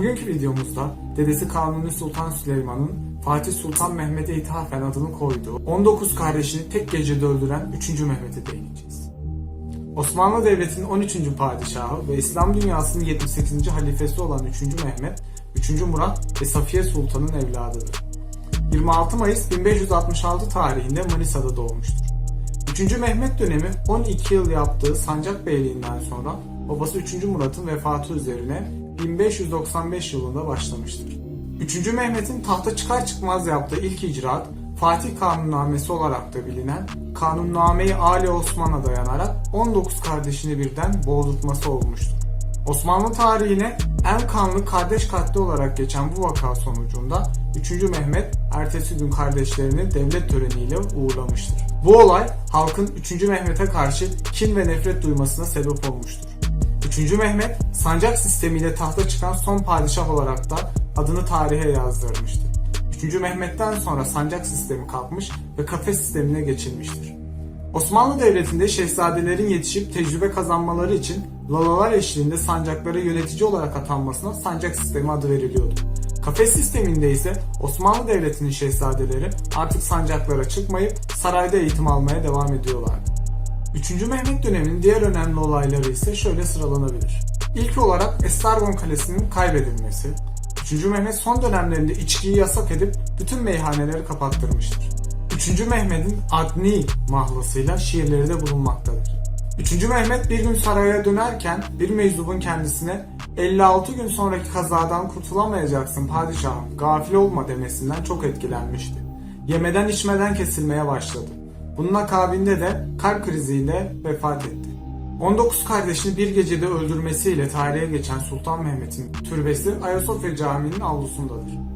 Bugünkü videomuzda dedesi Kanuni Sultan Süleyman'ın Fatih Sultan Mehmet'e ithafen adını koyduğu 19 kardeşini tek gecede öldüren 3. Mehmet'e değineceğiz. Osmanlı Devleti'nin 13. padişahı ve İslam dünyasının 78. halifesi olan 3. Mehmet, 3. Murat ve Safiye Sultan'ın evladıdır. 26 Mayıs 1566 tarihinde Manisa'da doğmuştur. 3. Mehmet dönemi 12 yıl yaptığı Sancak Beyliğinden sonra babası 3. Murat'ın vefatı üzerine 1595 yılında başlamıştır. 3. Mehmet'in tahta çıkar çıkmaz yaptığı ilk icraat Fatih Kanunnamesi olarak da bilinen Kanunname-i Ali Osman'a dayanarak 19 kardeşini birden boğdurtması olmuştur. Osmanlı tarihine en kanlı kardeş katli olarak geçen bu vaka sonucunda 3. Mehmet ertesi gün kardeşlerini devlet töreniyle uğurlamıştır. Bu olay halkın 3. Mehmet'e karşı kin ve nefret duymasına sebep olmuştur. 3. Mehmet sancak sistemiyle tahta çıkan son padişah olarak da adını tarihe yazdırmıştır. 3. Mehmet'ten sonra sancak sistemi kalkmış ve kafes sistemine geçilmiştir. Osmanlı Devleti'nde şehzadelerin yetişip tecrübe kazanmaları için lalalar eşliğinde sancaklara yönetici olarak atanmasına sancak sistemi adı veriliyordu. Kafes sisteminde ise Osmanlı Devleti'nin şehzadeleri artık sancaklara çıkmayıp sarayda eğitim almaya devam ediyorlardı. 3. Mehmet döneminin diğer önemli olayları ise şöyle sıralanabilir. İlk olarak Estargon Kalesi'nin kaybedilmesi. 3. Mehmet son dönemlerinde içkiyi yasak edip bütün meyhaneleri kapattırmıştır. 3. Mehmet'in Adni mahlasıyla şiirleri de bulunmaktadır. 3. Mehmet bir gün saraya dönerken bir meczubun kendisine 56 gün sonraki kazadan kurtulamayacaksın padişahım gafil olma demesinden çok etkilenmişti. Yemeden içmeden kesilmeye başladı. Bunun akabinde de kalp kriziyle vefat etti. 19 kardeşini bir gecede öldürmesiyle tarihe geçen Sultan Mehmet'in türbesi Ayasofya Camii'nin avlusundadır.